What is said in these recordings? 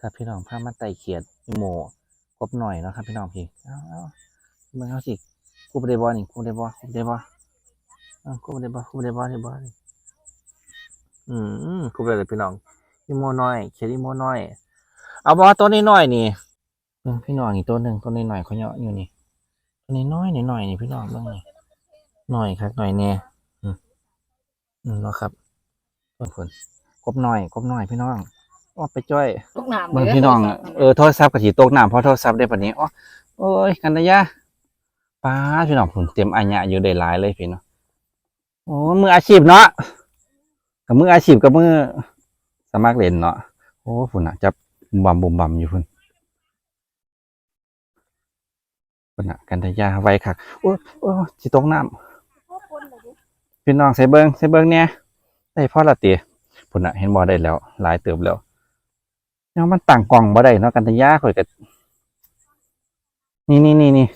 ครับพี่น้องพามาไต่เขียดโมกบหน่อยนะครับพี่น้องพี่เอาเอาเมือเขาสิคูบได้บ่นี่คูบได้บ่คูบได้บอ้าคูบได้บ่คูบได้บ่ได้บ่นี่อืมคูบได้เลยพี่น้องอีโมน้อย เขียดอีโมน้อย เอาบ่ตัวนี้น้อยนี่พี่น้องอีกตัวหนึ่งตัวนี้หน่อยเขาเนาะอยู่นี่ตัวนี้น้อยนี่น้อยนี่พี่น้องบิ่งนี่น้อยครับหน้อยแน่อืมอืมนะครับต้นผลกบน้อยกบหน้อยพี่น้อง ว่าไปจ้อยตกน้ำบางพี่น้องอะเออโทรศัพท์กับถีตกน้ำเพราะโทรศัพท์ได้ปานนี้อ๋อโอ้ยกันนะยะป้าดพี่น้องผมเตรียมอัญญะอยู่ได้หลายเลยพี่เนาะโอ้มืออาชีพเนาะกับมืออาชีพกับมือสมัครเล่นเนาะโอ้ฝุ่นอะจับบุมบัมบุมบัมอยู่ฝุ่นฝุ่นอะกันนะยะไวคักโอ้ยโอ้ยสิตกน้ำพี่น้องใส่เบิงใส่เบิงเนี่ยได้พ่อละตีฝุ่นอะเห็นบ่ได้แล้ว หลายเติบแล้ว เนี่ยมันต่างกล่องบ่ได้เนาะกันทะยาข่อยก็นี่นี่นี่นี่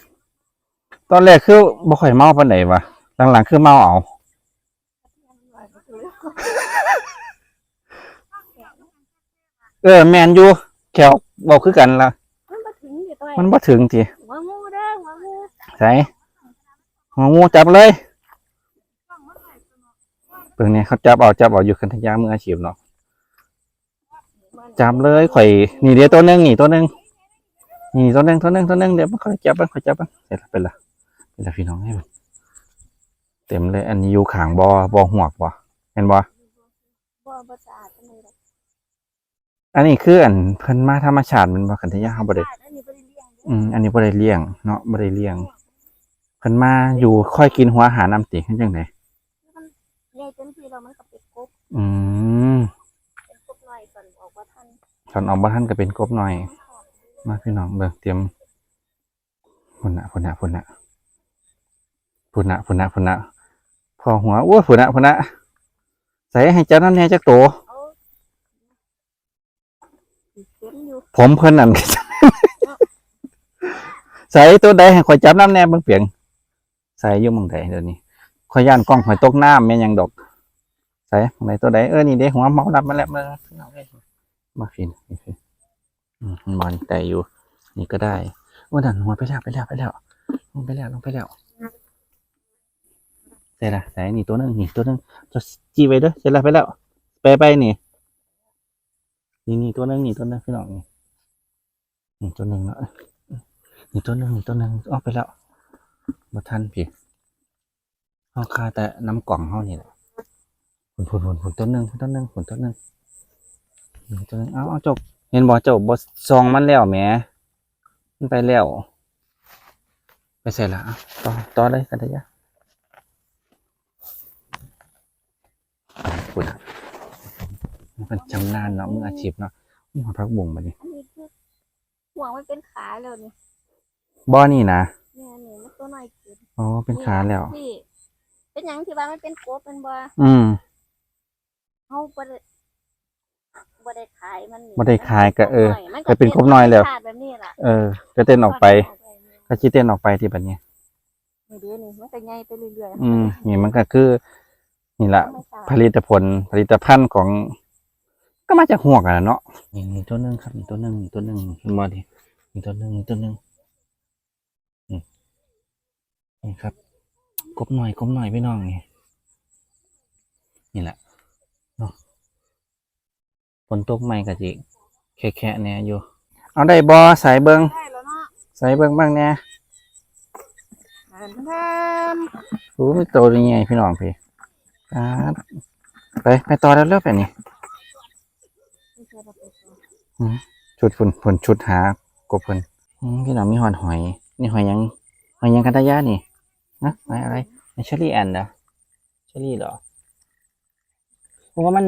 ตอนแรกคือบ่ค่อยเมาปานใดวะหลังๆคือเมาเอาเออแมนอยู่แขวบอกคือกันละมันมาถึงอยู่ตัวมันบ่ถึงทีหัวงูเด้อหัวงูใส่หัวงูจับเลยเบิ่งเนี่ยเขาจับเอาจับเอาอยู่กันทะยามืออาชีพเนาะ จับเลยข่อยนี่เดี๋ยวตัวหนึงนี่ตัวหนึงนี่ตัวหนึงตัวหนึงตัวหนึงเดี๋ยวมันค่อยจับมันค่อยจับมันเสร็จแล้วเป็นละเป็นละพี่น้องให้มันเต็มเลย อันนี้อยู่ข้างบ่อบ่อหวกบ่เห็นบ่บ่บ่สะอาดจังเลยดอกอันนี้คืออันเพิ่นมาธรรมชาติแมันบ่กันทะยาเฮาบ่ได้สะอาดอันนี้บ่ได้เลี้ยงเด้อืมอันนี้บ่ได้เลี้ยงเนาะบ่ได้เลี้ยงเพิ่นมาอยู่ค่อยกินหัวอาหารน้ำติคือจังไดใหญ่เต็มที่แล้วมันก็เป็นกบอืมเป็นกบน้อย ก่อนออกว่าท่านตอนออกบ่ทันก็เป็นกบหน่อย มาพี่น้องเบิ่งเตรียมพุ่นน่ะพุ่นน่ะพุ่นน่ะพุ่นน่ะพุ่นน่ะพุ่นน่ะพอหัวโอ้ยพุ่นน่ะพุ่นน่ะใส่ให้เจ้าน้ำแหน่จักโตเอาเต็มอยู่ผมเพิ่นนั่นใส่ตัวใดให้ข่อยจับน้ำแหน่เบิ่งเปียงใส่อยู่หม่องใดเดี๋ยวนี้ข่อยย่านกล้องข่อยตกน้ำแม่นหยังดอกใส่หม่องใดตัวใดเออนี่เด้หัวเมารับมาแล้วมาพี่น้องเอ้ย มาฟินนี่ฟินอืมมันแต่อยู่ นี่ก็ได้ว่าดันหัวไปแล้วไปแล้วไปแล้วลงไปแล้วลงไปแล้วแต่ละแต่นี่ตัวนึงนี่ตัวนึงจะจีไว้เด้อเสร็จแล้วไปแล้ว ไปไปนี่นี่นี่ตัวนึงนี่ตัวนึงพี่น้องนี่นี่ตัวนึงแล้วนี่ตัวนึงนี่ตัวนึงออกไปแล้วมาทันพี่เอาคาแต่น้ำกล่องเฮานี่แหละผลผลผลผลตัวนึงตัวนึงผลตัวนึง ตัวหนึงเอาเอาจบเห็นบ่เจ้าบ่ซองมันแล้วแหมมันไปแล้ว ไปเสร็จแล้วอะต่อต่อเลยกันเถอะยะพูดอะมันเป็นชำนาญเนาะมืออาชีพเนาะนี่หอพักบุ่งมาดิอันนี้คือหัวมันเป็นขาแล้วนี่บ่อนี่นะเนี่ยนี่มันตัวน้อยเกินอ๋อเป็นขาแล้วนี่เป็นหยังที่ว่ามันเป็นกบเป็นบ่อืมเฮา บ่ได้บ่ได้ขายมันนี่บ่ได้ขายก็เออมันก็เป็นกบน้อยแล้ว ขาดแบบนี้ล่ะเออ ก็เต้นออกไป ก็ชี้เต้นออกไปที่แบบนี้นี่เด้นี่มันก็ใหญ่ไปเรื่อยอืมนี่มันก็คือ นี่แหละธรรมชาติผลิตผลผลิตภัณฑ์ของ ก็มาจากหัวกันนะเนาะนี่นี่ตัวหนึงครับนี่ตัวหนึงนี่ตัวหนึงเห็นบ่ดินี่ตัวหนึงนี่ตัวหนึงนี่นี่ครับกบหน่อยกบหน่อยพี่น้องนี่นี่แหละเนาะฝ นตกใหม่ก็จิแค่แค่ๆเนี่ยอยู่ เอาได้บ่สายเบิงได้แล้วเนาะสายเบิงบ้างเนี่ยอันนั้นโอ้ยโตยังไงพี่น้องพี่ครับไปไปต่อแล้วเลิกไปนี่ชุดฝุ่นฝนชุดหากบเพิ่นอืมพี่น้องมีหอยหอย นี่หอยหยังหอยหยังกันตายานี่นะหอยอะไรหอยเชอรี่แอนเหรอเชอรี่เหรอเพราะว่ามัน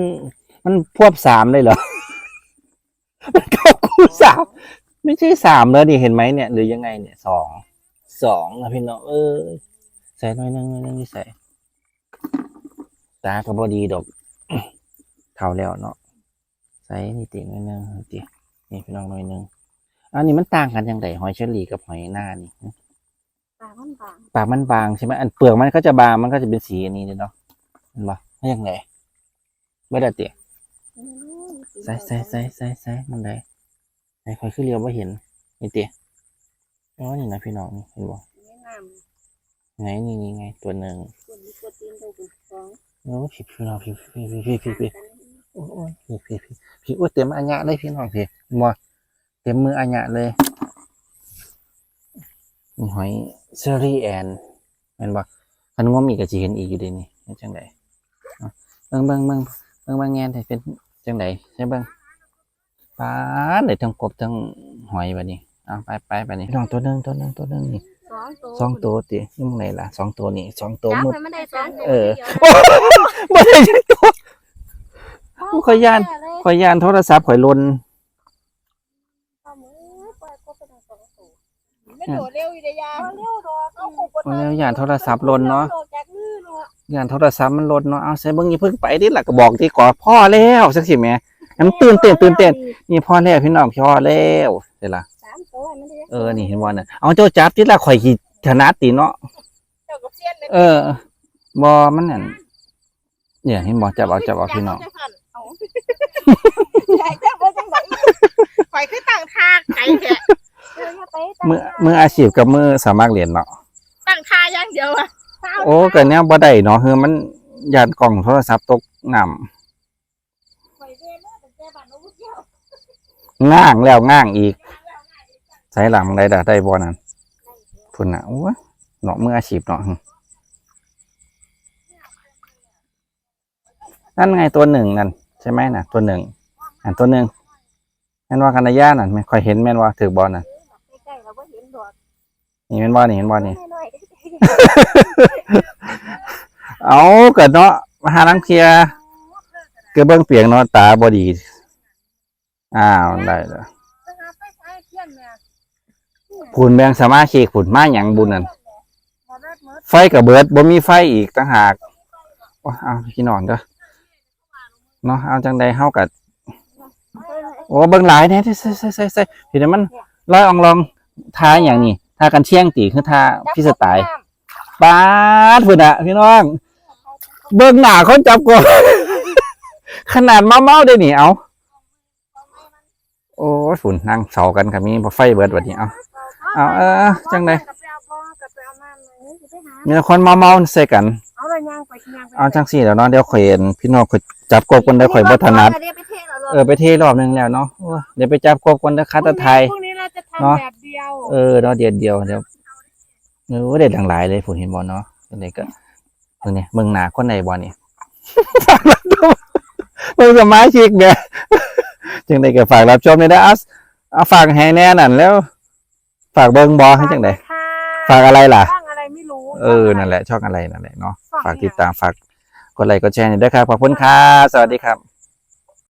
มันพวบสามเลยเหรอ มันเข้าคู่สามไม่ใช่สามเลยดิเห็นไหมเนี่ย หรือยังไงเนี่ยสองสองนะพี่น้องเออใส่หน่อยหนึงหน่อยหนึงนี่ใส่ตาก็บอดีดอกเท่าแล้วเนาะใส่นี่ติหน่อยหนึงนี่ตินี่พี่น้องหน่อยหนึงอันนี้มันต่างกันยังไงหอยเชอรี่กับหอยหน้านี่ปากมันบางปากมันบางใช่ไหมอันเปลือกมันก็จะบางมันก็จะเป็นสีอันนี้เลยเนาะเห็นปะไม่ยังไงไม่ได้เตี๋ย ใส่ใส่ใส่ใส่ใส่มันได้ไหนคอยขึ้นเรียวว่าเห็นนี่เตี้ยอ๋อนี่นะพี่น้องนี่เห็นบ่นี่น้ไงนี่นี่ไงตัวหนึ่งำคนมีโปรตีนตัวเป็นสองโอ้พี่พี่น้องพี่พี่พี่พี่พี่พี่โอ้ยพี่พี่พี่พี่โอ้ยเต็มอัญญะเลยพี่น้องพี่บ่เต็มมืออัญญะเลยนี่หอยเซอรี่แอนเห็นบ่คันงมอีกก็สิเห็นอีกอยู่เดีนี่เฮ็ดจังไดเอาเบิ่งเบิ่งเบิ่งเบิ่งบางแงนให้เป็น จังไดใช่เบิ่งปาดได้ทั้งกบทั้งหอยบัดนี้เอาไปไปบัดนี้พี่น้องตัวหนึงตัวหนึงตัวหนึงนี่สองตัวสองตัวติยังไงล่ะสองตัวนี่สองตัวจับหมดให้มันได้สองตัวเออดียวนะบ่ได้จักตัวเอขอยย่านแเลยข่อยยานโทรศัพท์ข่อยลนเอามือปล่อยกบไปทั้งสองตัวไม่โดดเร็วอยู่เลยยาเอาเร็วดอกเอากบไปมันแล้วยานโทรศัพท์ลนเนาะ ออกจากมือเนาะยานโทรศัพท์มันลนเนาะเอาใส่เบิ่งอย่าเพิ่งไปดิล่ะก็บอกที่ก่อพ่อแล้วจังซี่แหมน้ำตื่นเต้นตื่นเต้นนี่พ่อแล้วพี่น้องพ่อแล้วเดี๋ยวล่ะสามตัวให้มันได้เออนี่เห็นบ่น่ะเอาเจ้าจับติล่ะข่อยสิถนัดติเนาะเจ้ากับเซียนเลยเออบ่มันนั่นเนี่ยเห็นบ่จับเอาจับเอาพี่น้องเอาใหญ่จังว่าจังไหนข่อยคือตั้งทาไก่แท้เอออย่าไปตามมือมืออาชีพกับมือสมัครเรียนเนาะตั้งทาอย่างเดียวอะ โอ้ก็แนวบ่ได้เนาะคือมันยานกล้องโทรศัพท์ตกน้ำข่อยเรียนมาตั้งแต่บ้านอาวุธเดียวง่างแล้วง่างอีก ใช้หลังได้ดาได้บ่นั่นพุ่นน่ะโอ้ยเนาะมืออาชีพเนาะนั่นไงตัวหนึ่งนั่นใช่ไหมน่ะ ตัวหนึ่งอันตัวหนึ่งแม่นว่ากันระยะนั่นไม่ค่อยเห็นแม่นว่าถือบอลน่ะใกล้ๆเราก็เห็นดอกนี่แม่นบอลนี่เห็นบอลนี่น้อย เอาเกิดเนาะมาหาน้ำเคลียเกลือเบิ้งเปียงเนาะตาบอดี อ้าวได้แล้วผุนแบงสมาชิกผุนมาหยังบุญนั่นไฟกับเบิดบ่มีไฟอีกต่างหากเอาพี่นองเด้อเนาะเอาจังใดเฮากัดโอ้เบิ่งหลายแน่ใส่ใส่ใส่ใส่พี่น้ำมันร้อยอองลองทาอย่างนี้ทากันเชี่ยงตีคือทาพี่สไตล์ ปาดพุ่นอะพี่น้อง เบิ่งหน้าคนจับกบขนาดเมาเมาๆได้นี่เอาโอ้ยฝุ่นนั่งเสากันกับมีบ่ไฟเบิดวันนี้เอาเอาเออจังใดกับไปเอาบ่กับไปเอามาเลยสิไปหามีแต่คนเมาเมาๆใส่กันเอาเลยย่างไปย่างไปเอาจังสี่แล้วเนาะเดี๋ยวข่อยเห็นพี่น้องข่อยจับกบกันได้อข่อยบ่ถนัดเดี๋ยวไปเทแล้วเออไปเทรอบหนึงแล้วเนาะโอ้ยเดี๋ยวไปจับกบกันเด้อคาตะไทยพรุ่งนี้เราจะเนาะทำแบบเดียวเออเนาะเดียวเดียวเดี๋ยว เออเด็ดหลายๆเลยผมเห็นบอลเนาะเป็นไงก็เบิ่งเนี่ยเบิ่งหนาคนไหนบอลนี่เบิ่งสมาชิกเนี่ยจังไดก็ฝากรับชมในได้อเอาเอาฝากให้แน่นั่นแล้ว ฝากเบิ่งบอให้จังไดค่ะฝากอะไรล่ะช่องอะไรไม่รู้เออนั่นแหละช่องอะไรนั่นแหละเนาะช่องฝากเนี่ยติดตามฝากกดไลค์กดแชร์หน่อยด้วยครับขอบคุณครับสวัสดีครับ